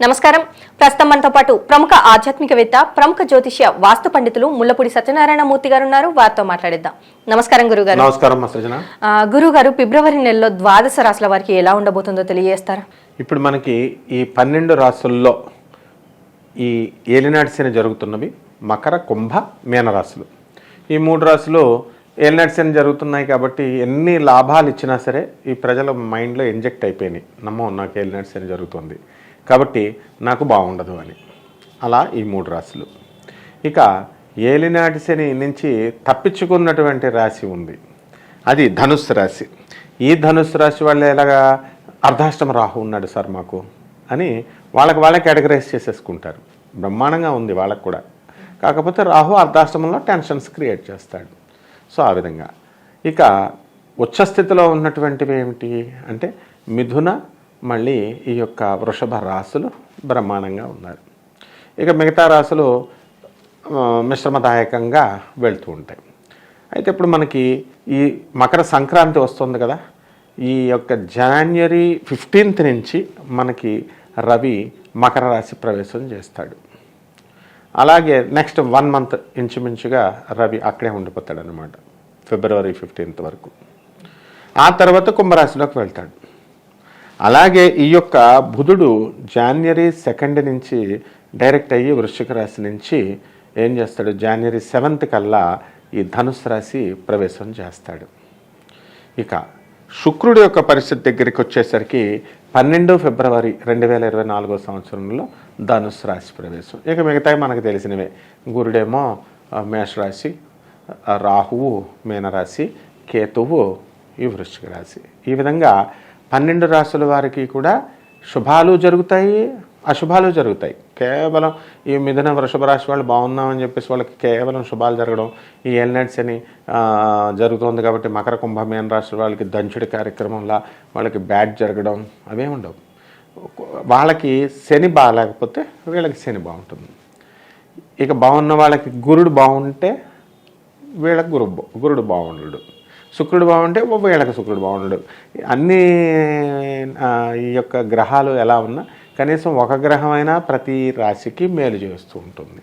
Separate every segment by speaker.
Speaker 1: నమస్కారం. ప్రస్తుతం మనతో పాటు ప్రముఖ ఆధ్యాత్మికవేత్త ప్రముఖ జ్యోతిష్య వాస్తు పండితులు ముల్లపూడి సత్యనారాయణ మూర్తి గారు ఉన్నారు. వారితో మాట్లాడిద్దాం. నమస్కారం గురుగారు.
Speaker 2: నమస్కారం మా సృజన
Speaker 1: ఆ, గురుగారు ఫిబ్రవరి నెలలో ద్వాదశ రాశుల వారికి ఎలా ఉండబోతుందో తెలియజేస్తారా?
Speaker 2: ఇప్పుడు మనకి ఈ పన్నెండు రాసుల్లో ఈ ఏలినాటి జరుగుతున్నవి మకర కుంభ మీన రాశులు. ఈ మూడు రాశులు ఏలినాటి శని జరుగుతున్నాయి కాబట్టి ఎన్ని లాభాలు ఇచ్చినా సరే ఈ ప్రజల మైండ్లో ఇంజెక్ట్ అయిపోయినాయి. నమ్మో నాకు ఏలినాటి శని జరుగుతుంది. కాబట్టి నాకు బాగుండదు అని. అలా ఈ మూడు రాశులు. ఇక ఏలినాటి శని నుంచి తప్పించుకున్నటువంటి రాశి ఉంది. అది ధనుస్సు రాశి. ఈ ధనుస్సు రాశి వాళ్ళు ఎలాగా అర్ధాష్టమ రాహు ఉన్నాడు సార్ మాకు అని వాళ్ళకి వాళ్ళకి కేటగరైజ్ చేసేసుకుంటారు. బ్రహ్మాండంగా ఉంది వాళ్ళకు కూడా. కాకపోతే రాహు అర్ధాష్టమంలో టెన్షన్స్ క్రియేట్ చేస్తాడు. సో ఆ విధంగా. ఇక ఉచ్చస్థితిలో ఉన్నటువంటివి ఏమిటి? అంటే మిథున మళ్ళీ ఈ యొక్క వృషభ రాశులు బ్రహ్మాండంగా ఉన్నారు. ఇక మిగతా రాశులు మిశ్రమదాయకంగా వెళ్తూ ఉంటాయి. అయితే ఇప్పుడు మనకి ఈ మకర సంక్రాంతి వస్తుంది కదా ఈ యొక్క జనవరి ఫిఫ్టీన్త్ నుంచి మనకి రవి మకర రాశి ప్రవేశం చేస్తాడు. అలాగే నెక్స్ట్ వన్ మంత్ ఇంచుమించుగా రవి అక్కడే ఉండిపోతాడు అనమాట ఫిబ్రవరి ఫిఫ్టీన్త్ వరకు. ఆ తర్వాత కుంభరాశిలోకి వెళ్తాడు. అలాగే ఈ యొక్క బుధుడు జాన్వరి సెకండ్ నుంచి డైరెక్ట్ అయ్యి వృశ్చిక రాశి నుంచి ఏం చేస్తాడు? జాన్వరి సెవెంత్ కల్లా ఈ ధనుసు రాశి ప్రవేశం చేస్తాడు. ఇక శుక్రుడి యొక్క పరిస్థితి దగ్గరికి వచ్చేసరికి పన్నెండు ఫిబ్రవరి రెండు వేల ఇరవై నాలుగో సంవత్సరంలో ధనుసు రాశి ప్రవేశం. ఇక మిగతావి మనకు తెలిసినవే. గురుడేమో మేషరాశి రాహువు మీనరాశి కేతువు ఈ వృశ్చిక రాశి. ఈ విధంగా పన్నెండు రాసుల వారికి కూడా శుభాలు జరుగుతాయి అశుభాలు జరుగుతాయి. కేవలం ఈ మిథున వృషభ రాశి వాళ్ళు బాగున్నామని చెప్పేసి వాళ్ళకి కేవలం శుభాలు జరగడం ఈ ఎల్నెట్స్ అని జరుగుతుంది కాబట్టి మకర కుంభమేన రాశి వాళ్ళకి దంచుడి కార్యక్రమంలా వాళ్ళకి బ్యాడ్ జరగడం అవే ఉండవు. వాళ్ళకి శని బాగాలేకపోతే వీళ్ళకి శని బాగుంటుంది. ఇక బాగున్న వాళ్ళకి గురుడు బాగుంటే వీళ్ళకి గురు గురుడు బాగుండడు. శుక్రుడు బాగుంటే ఓ వీళ్ళకి శుక్రుడు బాగుండడు అన్ని ఈ యొక్క గ్రహాలు ఎలా ఉన్నా కనీసం ఒక గ్రహమైనా ప్రతి రాశికి మేలు చేస్తూ ఉంటుంది.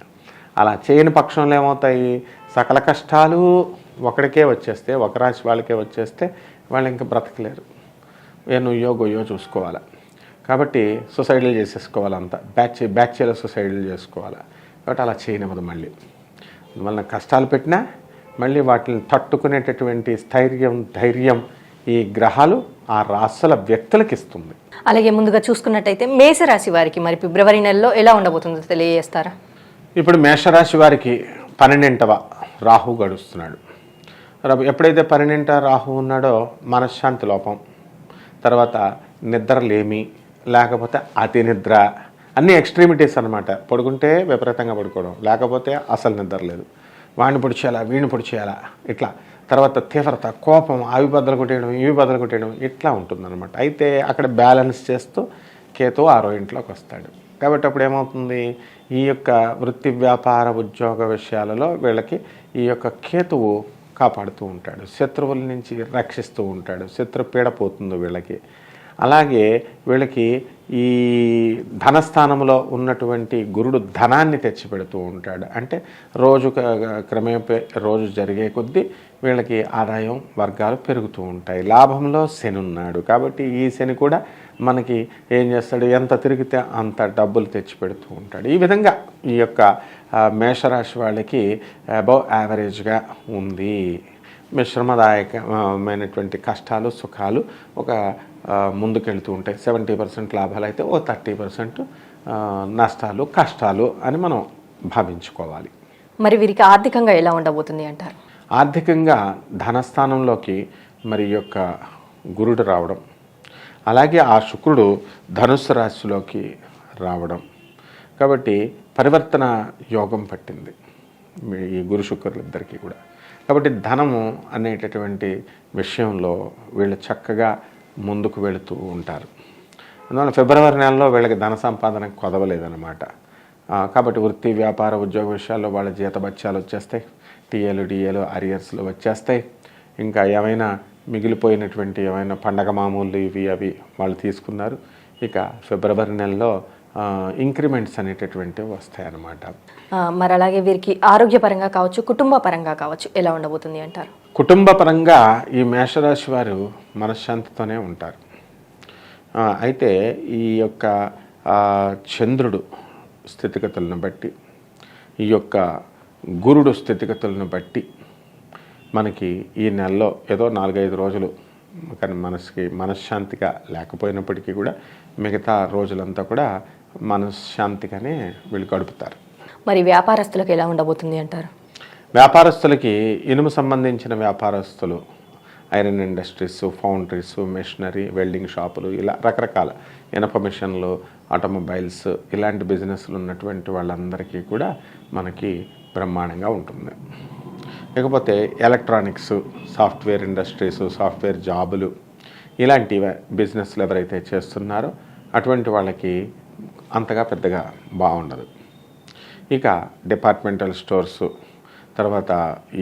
Speaker 2: అలా చేయని పక్షంలో ఏమవుతాయి? సకల కష్టాలు ఒకడికే వచ్చేస్తే ఒక రాశి వాళ్ళకే వచ్చేస్తే వాళ్ళు ఇంకా బ్రతకలేరు. ఏ నువ్వో గొయ్యో చూసుకోవాలి. కాబట్టి సొసైటీలు చేసేసుకోవాలంతా బ్యాచ్ బ్యాచ్లో సొసైటీలు చేసుకోవాలి. కాబట్టి అలా చేయనివ్వదు మళ్ళీ. అందువలన కష్టాలు పెట్టినా మళ్ళీ వాటిని తట్టుకునేటటువంటి స్థైర్యం ధైర్యం ఈ గ్రహాలు ఆ రాసుల వ్యక్తులకు ఇస్తుంది.
Speaker 1: అలాగే ముందుగా చూసుకున్నట్టయితే మేషరాశి వారికి మరి ఫిబ్రవరి నెలలో ఎలా ఉండబోతుందో తెలియజేస్తారా?
Speaker 2: ఇప్పుడు మేషరాశి వారికి పన్నెండింటవ రాహు గడుస్తున్నాడు. ఎప్పుడైతే పన్నెండింట రాహు ఉన్నాడో మనశ్శాంతి లోపం తర్వాత నిద్రలేమి లేకపోతే అతి నిద్ర అన్ని ఎక్స్ట్రీమిటీస్ అనమాట పడుకుంటే విపరీతంగా పడుకోవడం లేకపోతే అసలు నిద్ర లేదు. వాడిని పొడి చేయాలా వీడిని పొడి చేయాలా ఇట్లా. తర్వాత తీవ్రత కోపం అవి బద్దలు కొట్టేయడం ఇవి బద్దలు కొట్టేయడం ఇట్లా ఉంటుందన్నమాట. అయితే అక్కడ బ్యాలెన్స్ చేస్తూ కేతు ఆరో ఇంట్లోకి వస్తాడు. కాబట్టి అప్పుడు ఏమవుతుంది? ఈ యొక్క వృత్తి వ్యాపార ఉద్యోగ విషయాలలో వీళ్ళకి ఈ యొక్క కేతువు కాపాడుతూ ఉంటాడు. శత్రువుల నుంచి రక్షిస్తూ ఉంటాడు. శత్రు పీడపోతుంది వీళ్ళకి. అలాగే వీళ్ళకి ఈ ధనస్థానంలో ఉన్నటువంటి గురుడు ధనాన్ని తెచ్చిపెడుతూ ఉంటాడు. అంటే రోజు క- క్రమేపే రోజు జరిగే కొద్దీ వీళ్ళకి ఆదాయం వర్గాలు పెరుగుతూ ఉంటాయి. లాభంలో శని ఉన్నాడు. కాబట్టి ఈ శని కూడా మనకి ఏం చేస్తాడు? ఎంత తిరిగితే అంత డబ్బులు తెచ్చిపెడుతూ ఉంటాడు. ఈ విధంగా ఈ యొక్క మేషరాశి వాళ్ళకి అబౌవ్ యావరేజ్గా ఉంది. మిశ్రమదాయకమైనటువంటి కష్టాలు సుఖాలు ఒక ముందుకెళ్తూ ఉంటాయి సెవెంటీ పర్సెంట్ లాభాలు అయితే ఓ థర్టీ పర్సెంట్ నష్టాలు కష్టాలు అని మనం భావించుకోవాలి.
Speaker 1: మరి వీరికి ఆర్థికంగా ఎలా ఉండబోతుంది అంటారు?
Speaker 2: ఆర్థికంగా ధనస్థానంలోకి మరి యొక్క గురుడు రావడం అలాగే ఆ శుక్రుడు ధనుస్సు రాశిలోకి రావడం. కాబట్టి పరివర్తన యోగం పట్టింది ఈ గురు శుక్రులిద్దరికీ కూడా. కాబట్టి ధనము అనేటటువంటి విషయంలో వీళ్ళు చక్కగా ముందుకు వెళుతూ ఉంటారు. అందువల్ల ఫిబ్రవరి నెలలో వీళ్ళకి ధన సంపాదన కొదవలేదన్నమాట. కాబట్టి వృత్తి వ్యాపార ఉద్యోగ విషయాల్లో వాళ్ళ జీతభత్యాలు వచ్చేస్తాయి. టీఏలు డిఏలు అరియర్స్లు వచ్చేస్తాయి. ఇంకా ఏమైనా మిగిలిపోయినటువంటి ఏమైనా పండగ మామూలు ఇవి అవి వాళ్ళు తీసుకున్నారు. ఇక ఫిబ్రవరి నెలలో ఇంక్రిమెంట్స్ అనేటటువంటివి
Speaker 1: వస్తాయన్నమాట. మరి అలాగే వీరికి ఆరోగ్యపరంగా కావచ్చు కుటుంబ పరంగా కావచ్చు ఎలా ఉండబోతుంది అంటారు?
Speaker 2: కుటుంబ పరంగా ఈ మేషరాశి వారు మనశ్శాంతితోనే ఉంటారు. అయితే ఈ యొక్క చంద్రుడు స్థితిగతులను బట్టి ఈ యొక్క గురుడు స్థితిగతులను బట్టి మనకి ఈ నెలలో ఏదో నాలుగైదు రోజులు కానీ మనసుకి మనశ్శాంతిగా లేకపోయినప్పటికీ కూడా మిగతా రోజులంతా కూడా మనశ్శాంతిగానే వీళ్ళు గడుపుతారు.
Speaker 1: మరి వ్యాపారస్తులకు ఎలా ఉండబోతుంది అంటారు?
Speaker 2: వ్యాపారస్తులకి ఇనుము సంబంధించిన వ్యాపారస్తులు iron industries foundries machinery welding షాపులు ఇలా రకరకాల ఇనప మిషన్లు ఆటోమొబైల్స్ ఇలాంటి బిజినెస్లు ఉన్నటువంటి వాళ్ళందరికీ కూడా మనకి బ్రహ్మాండంగా ఉంటుంది. ఇకపోతే ఎలక్ట్రానిక్స్ సాఫ్ట్వేర్ ఇండస్ట్రీస్ సాఫ్ట్వేర్ జాబులు ఇలాంటి బిజినెస్లు ఎవరైతే చేస్తున్నారో అటువంటి వాళ్ళకి అంతగా పెద్దగా బాగుండదు. ఇక డిపార్ట్మెంటల్ స్టోర్స్ తర్వాత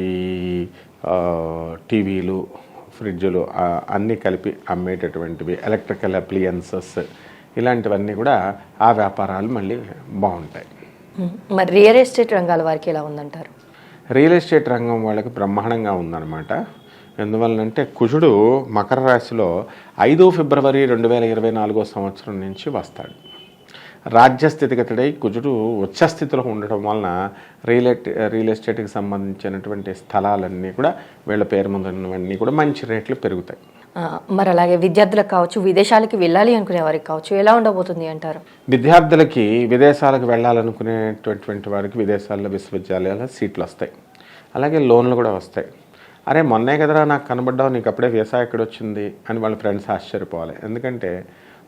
Speaker 2: ఈ టీవీలు ఫ్రిడ్జులు అన్నీ కలిపి అమ్మేటటువంటివి ఎలక్ట్రికల్ అప్లియన్సెస్ ఇలాంటివన్నీ కూడా ఆ వ్యాపారాలు మళ్ళీ బాగుంటాయి.
Speaker 1: మరి రియల్ ఎస్టేట్ రంగాల వారికి ఎలా ఉందంటారు?
Speaker 2: రియల్ ఎస్టేట్ రంగం వాళ్ళకి బ్రహ్మాండంగా ఉందన్నమాట. ఎందువల్లంటే కుజుడు మకర రాశిలో ఐదు ఫిబ్రవరి రెండు వేల ఇరవై నాలుగో సంవత్సరం నుంచి వస్తాడు. రాజ్య స్థితిగతుడై కుజుడు ఉచ్చస్థితిలో ఉండటం వలన రియల్ రియల్ ఎస్టేట్కి సంబంధించినటువంటి స్థలాలన్నీ కూడా వీళ్ళ పేరు ముందున్నవన్నీ కూడా మంచి రేట్లు పెరుగుతాయి.
Speaker 1: మరి అలాగే విద్యార్థులకు కావచ్చు విదేశాలకి వెళ్ళాలి అనుకునే వారికి కావచ్చు ఎలా ఉండబోతుంది అంటారు?
Speaker 2: విద్యార్థులకి విదేశాలకు వెళ్ళాలనుకునేటటువంటి వారికి విదేశాల్లో విశ్వవిద్యాలయాల సీట్లు వస్తాయి. అలాగే లోన్లు కూడా వస్తాయి. అరే మొన్నే కదరా నాకు కనబడ్డావు నీకు అప్పుడే వీసా ఎక్కడ వచ్చింది అని వాళ్ళ ఫ్రెండ్స్ ఆశ్చర్యపోవాలి. ఎందుకంటే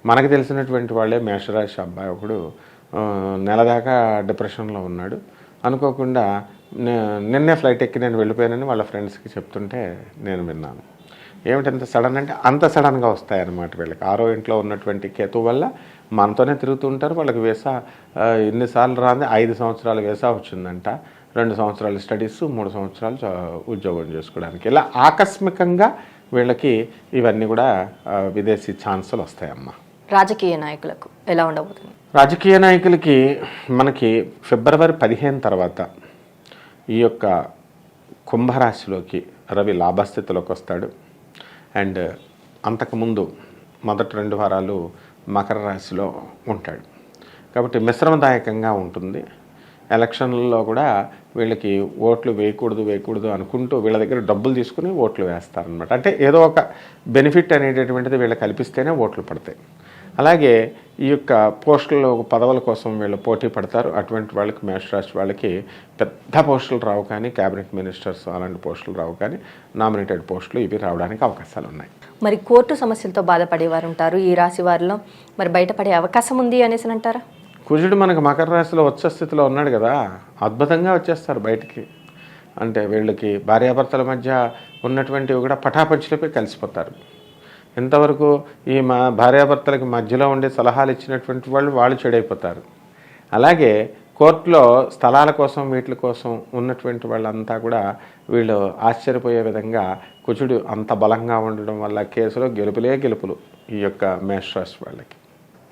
Speaker 2: మనకు తెలిసినటువంటి వాళ్ళే మేషరాశి అబ్బాయి ఒకడు. నెలదాకా నెల దాకా డిప్రెషన్లో ఉన్నాడు. అనుకోకుండా నిన్నే ఫ్లైట్ ఎక్కి నేను వెళ్ళిపోయానని వాళ్ళ ఫ్రెండ్స్కి చెప్తుంటే నేను విన్నాను. ఏమిటి ఎంత సడన్ అంటే అంత సడన్గా వస్తాయన్నమాట వీళ్ళకి. ఆరో ఇంట్లో ఉన్నటువంటి కేతు వల్ల మనతోనే తిరుగుతూ ఉంటారు. వాళ్ళకి వేసా ఎన్నిసార్లు రాంది ఐదు సంవత్సరాలు వేసా వచ్చిందంట. రెండు సంవత్సరాలు స్టడీస్ మూడు సంవత్సరాలు ఉద్యోగం చేసుకోవడానికి. ఇలా ఆకస్మికంగా వీళ్ళకి ఇవన్నీ కూడా విదేశీ ఛాన్సులు వస్తాయమ్మా.
Speaker 1: రాజకీయ నాయకులకు ఎలా ఉండబోతుంది?
Speaker 2: రాజకీయ నాయకులకి మనకి ఫిబ్రవరి పదిహేను తర్వాత ఈ యొక్క కుంభరాశిలోకి రవి లాభస్థితిలోకి వస్తాడు. అండ్ అంతకుముందు మొదటి రెండు వారాలు మకర రాశిలో ఉంటాడు. కాబట్టి మిశ్రమదాయకంగా ఉంటుంది. ఎలక్షన్లలో కూడా వీళ్ళకి ఓట్లు వేయకూడదు వేయకూడదు అనుకుంటూ వీళ్ళ దగ్గర డబ్బులు తీసుకుని ఓట్లు వేస్తారనమాట అంటే ఏదో ఒక బెనిఫిట్ అనేటటువంటిది వీళ్ళకి కల్పిస్తేనే ఓట్లు పడతాయి. అలాగే ఈ యొక్క పోస్టుల పదవుల కోసం వీళ్ళు పోటీ పడతారు. అటువంటి వాళ్ళకి మేషరాశి వాళ్ళకి పెద్ద పోస్టులు రావు కానీ క్యాబినెట్ మినిస్టర్స్ అలాంటి పోస్టులు రావు కానీ నామినేటెడ్ పోస్టులు ఇవి రావడానికి అవకాశాలు ఉన్నాయి.
Speaker 1: మరి కోర్టు సమస్యలతో బాధపడేవారు ఉంటారు. ఈ రాశి వారిలో మరి బయటపడే అవకాశం ఉంది అనేసి అంటారా?
Speaker 2: కుజుడు మనకు మకర రాశిలో వచ్చే స్థితిలో ఉన్నాడు కదా. అద్భుతంగా వచ్చేస్తారు బయటికి. అంటే వీళ్ళకి భార్యాభర్తల మధ్య ఉన్నటువంటివి కూడా పటాపంచులపై కలిసిపోతారు. ఇంతవరకు ఈ మా భార్యాభర్తలకి మధ్యలో ఉండే సలహాలు ఇచ్చినటువంటి వాళ్ళు వాళ్ళు చెడైపోతారు. అలాగే కోర్టులో స్థలాల కోసం వీటి కోసం ఉన్నటువంటి వాళ్ళంతా కూడా వీళ్ళు ఆశ్చర్యపోయే విధంగా కుజుడు అంత బలంగా ఉండడం వల్ల కేసులో గెలుపులే గెలుపులు ఈ యొక్క మేషరాశి వాళ్ళకి.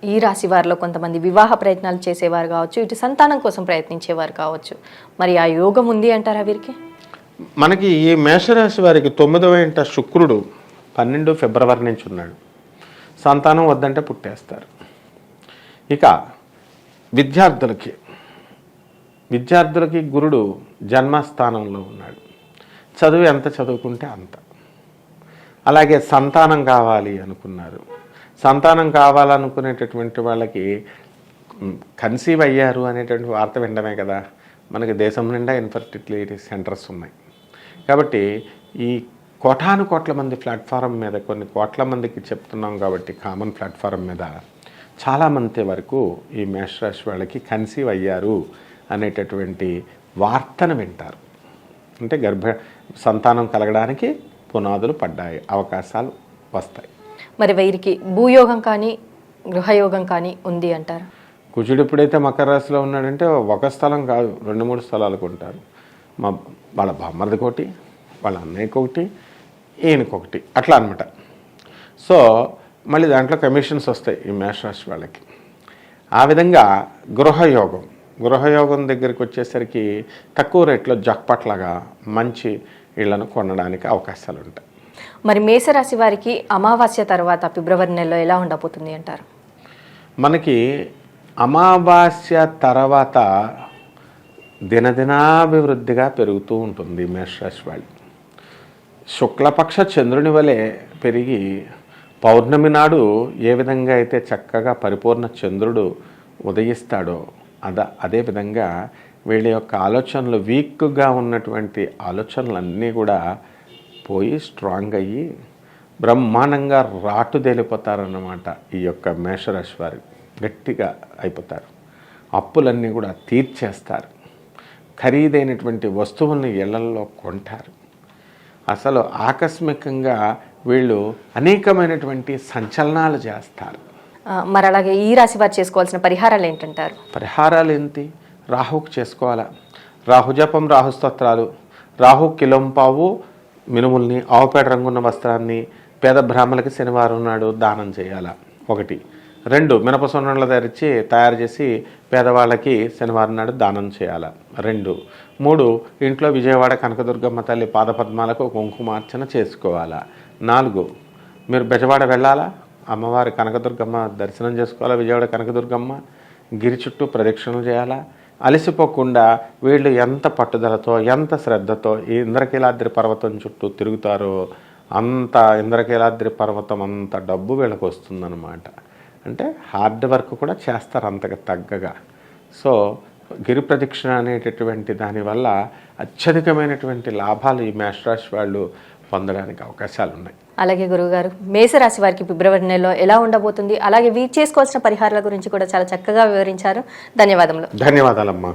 Speaker 1: ఈ రాశి వారిలో కొంతమంది వివాహ ప్రయత్నాలు చేసేవారు కావచ్చు ఇటు సంతానం కోసం ప్రయత్నించేవారు కావచ్చు. మరి ఆ యోగం ఉంది అంటారా వీరికి?
Speaker 2: మనకి ఈ మేషరాశి వారికి తొమ్మిదవ ఇంట శుక్రుడు పన్నెండు ఫిబ్రవరి నుంచి ఉన్నాడు. సంతానం వద్దంటే పుట్టేస్తారు. ఇక విద్యార్థులకి విద్యార్థులకి గురుడు జన్మస్థానంలో ఉన్నాడు. చదువు ఎంత చదువుకుంటే అంత. అలాగే సంతానం కావాలి అనుకున్నారు. సంతానం కావాలనుకునేటటువంటి వాళ్ళకి కన్సీవ్ అయ్యారు అనేటువంటి వార్త వినడమే కదా. మనకి దేశం నిండా ఇన్ఫర్టిలిటీ సెంటర్స్ ఉన్నాయి. కాబట్టి ఈ కోటాను కోట్ల మంది ప్లాట్ఫారం మీద కొన్ని కోట్ల మందికి చెప్తున్నాం కాబట్టి కామన్ ప్లాట్ఫారం మీద చాలామంది వరకు ఈ మేషరాశి వాళ్ళకి కన్సీవ్ అయ్యారు అనేటటువంటి వార్తను వింటారు. అంటే గర్భ సంతానం కలగడానికి పునాదులు పడ్డాయి అవకాశాలు వస్తాయి.
Speaker 1: మరి వీరికి భూయోగం కానీ గృహయోగం కానీ ఉంది అంటారు?
Speaker 2: కుజుడు ఎప్పుడైతే మకర రాశిలో ఉన్నాడంటే ఒక స్థలం కాదు రెండు మూడు స్థలాలకు ఉంటారు. మా వాళ్ళ బామ్మర్దికి ఒకటి వాళ్ళ అన్నయ్యకి ఒకటి ఈయనకొకటి. అట్లా అనమాట సో మళ్ళీ దాంట్లో కమిషన్స్ వస్తాయి ఈ మేషరాశి వాళ్ళకి. ఆ విధంగా గృహయోగం. గృహయోగం దగ్గరికి వచ్చేసరికి తక్కువ రేట్లో జక్పట్లాగా మంచి ఇళ్ళను కొనడానికి అవకాశాలు ఉంటాయి
Speaker 1: మరి మేషరాశి వారికి అమావాస్య తర్వాత ఫిబ్రవరి నెలలో ఎలా ఉండబోతుంది అంటారు?
Speaker 2: మనకి అమావాస్య తర్వాత దినదినాభివృద్ధిగా పెరుగుతూ ఉంటుంది మేషరాశి వాళ్ళు. శుక్లపక్ష చంద్రుని వలె పెరిగి పౌర్ణమి నాడు ఏ విధంగా అయితే చక్కగా పరిపూర్ణ చంద్రుడు ఉదయిస్తాడో అద అదేవిధంగా వీళ్ళ యొక్క ఆలోచనలు వీక్గా ఉన్నటువంటి ఆలోచనలన్నీ కూడా పోయి స్ట్రాంగ్ అయ్యి బ్రహ్మాండంగా రాటుదేలిపోతారన్నమాట ఈ యొక్క మేషరాశి వారు. గట్టిగా అయిపోతారు. అప్పులన్నీ కూడా తీర్చేస్తారు. ఖరీదైనటువంటి వస్తువుల్ని ఇళ్ళల్లో కొంటారు. అసలు ఆకస్మికంగా వీళ్ళు అనేకమైనటువంటి సంచలనాలు చేస్తారు.
Speaker 1: మరి అలాగే ఈ రాశి వారు చేసుకోవాల్సిన పరిహారాలు ఏంటంటారు?
Speaker 2: పరిహారాలు ఏంటి? రాహుకు చేసుకోవాలా? రాహుజపం రాహుస్తోత్రాలు రాహు కిలంపావు మినుముల్ని ఆవుపేట రంగున్న వస్త్రాన్ని పేద బ్రాహ్మణులకి శనివారం నాడు దానం చేయాలా? ఒకటి. రెండు మినప సొన్నలు తెరిచి తయారు చేసి పేదవాళ్ళకి శనివారం నాడు దానం చేయాలి. రెండు. మూడు ఇంట్లో విజయవాడ కనకదుర్గమ్మ తల్లి పాదపద్మాలకు కుంకుమార్చన చేసుకోవాలా. నాలుగు మీరు బెజవాడ వెళ్ళాలా? అమ్మవారి కనకదుర్గమ్మ దర్శనం చేసుకోవాలా? విజయవాడ కనకదుర్గమ్మ గిరి చుట్టూ ప్రదక్షిణలు చేయాలా? అలసిపోకుండా వీళ్ళు ఎంత పట్టుదలతో ఎంత శ్రద్ధతో ఈ ఇంద్రకీలాద్రి పర్వతం చుట్టూ తిరుగుతారో అంత ఇంద్రకీలాద్రి పర్వతం అంత డబ్బు వీళ్ళకి వస్తుందన్నమాట అంటే హార్డ్ వర్క్ కూడా చేస్తారు అంతగా తగ్గగా. సో గిరి ప్రదక్షిణ అనేటటువంటి దానివల్ల అత్యధికమైనటువంటి లాభాలు ఈ మేషరాశి వాళ్ళు పొందడానికి అవకాశాలు ఉన్నాయి
Speaker 1: అలాగే గురువుగారు మేషరాశి వారికి ఫిబ్రవరి నెలలో ఎలా ఉండబోతుంది? అలాగే వీరు చేసుకోవాల్సిన పరిహారాల గురించి కూడా చాలా చక్కగా వివరించారు. ధన్యవాదములు.
Speaker 2: ధన్యవాదాలమ్మా.